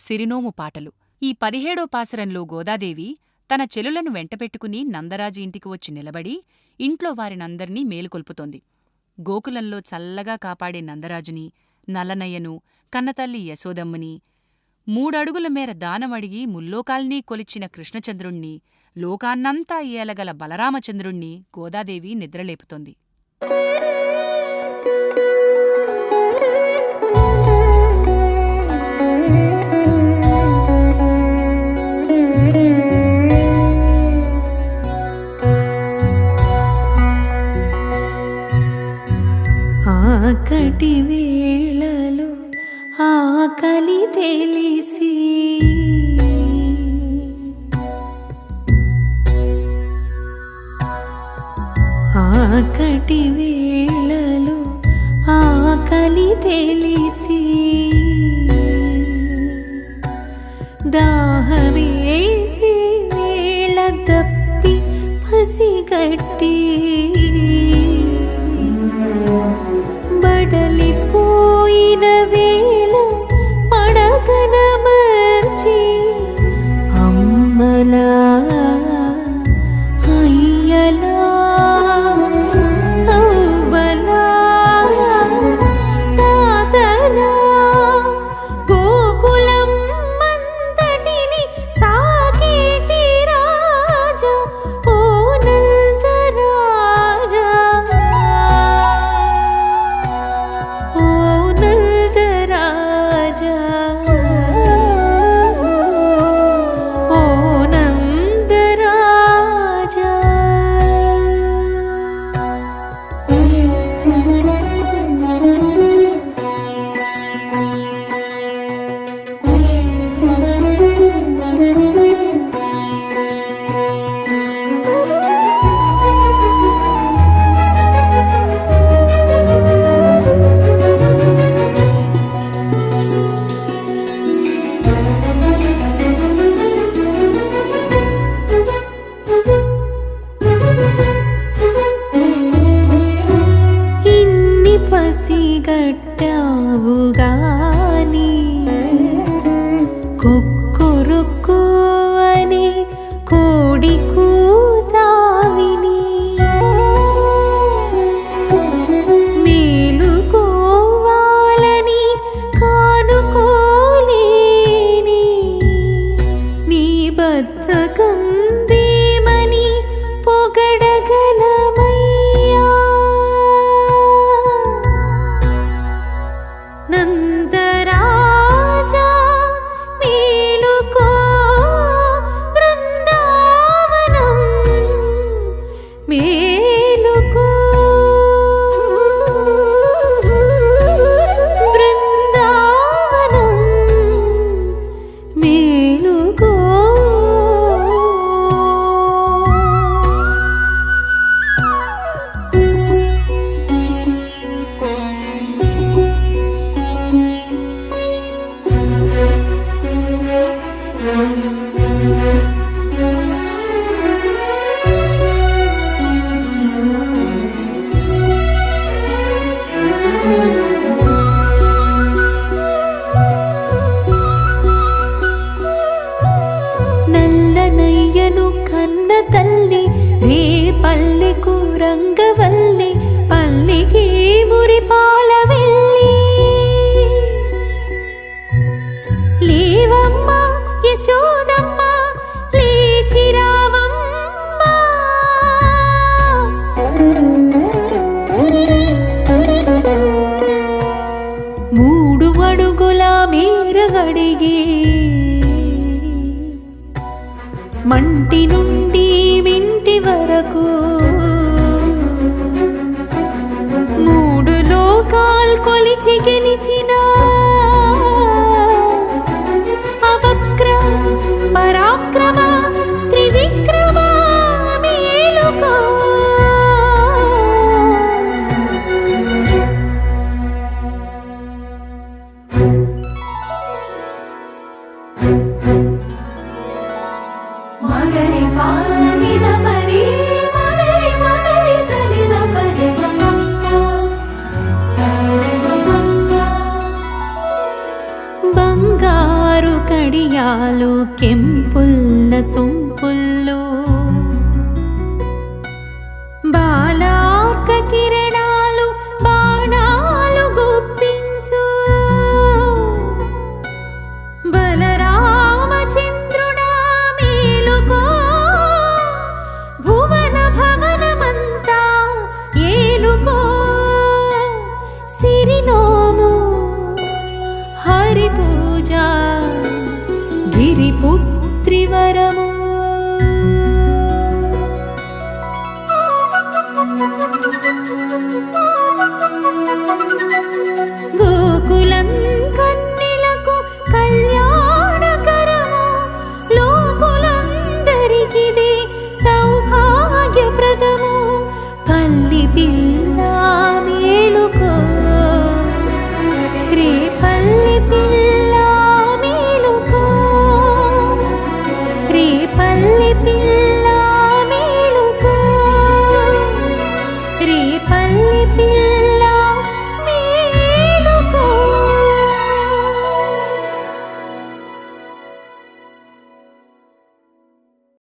సిరినోము పాటలు. ఈ పదిహేడో పాసరంలో గోదాదేవి తన చెలులను వెంటపెట్టుకుని నందరాజు ఇంటికి వచ్చి నిలబడి ఇంట్లో వారినందర్నీ మేలుకొల్పుతోంది. గోకులంలో చల్లగా కాపాడే నందరాజుని నల్లనయ్యను కన్నతల్లి యశోదమ్మని మూడడుగుల మేర దానమడిగి ముల్లోకాల్నీ కొలిచిన కృష్ణచంద్రుణ్ణి లోకాన్నంతా ఏలగల బలరామచంద్రుణ్ణి గోదాదేవి నిద్రలేపుతోంది. ఆకటి వేళలు ఆకలి తెలిసి. ఆకటి వేళలు ఆకలి తెలిసి. கொடி. lágrimas. పడియాలు కెంపుల్ల సొంపుల్లు. త్రివరము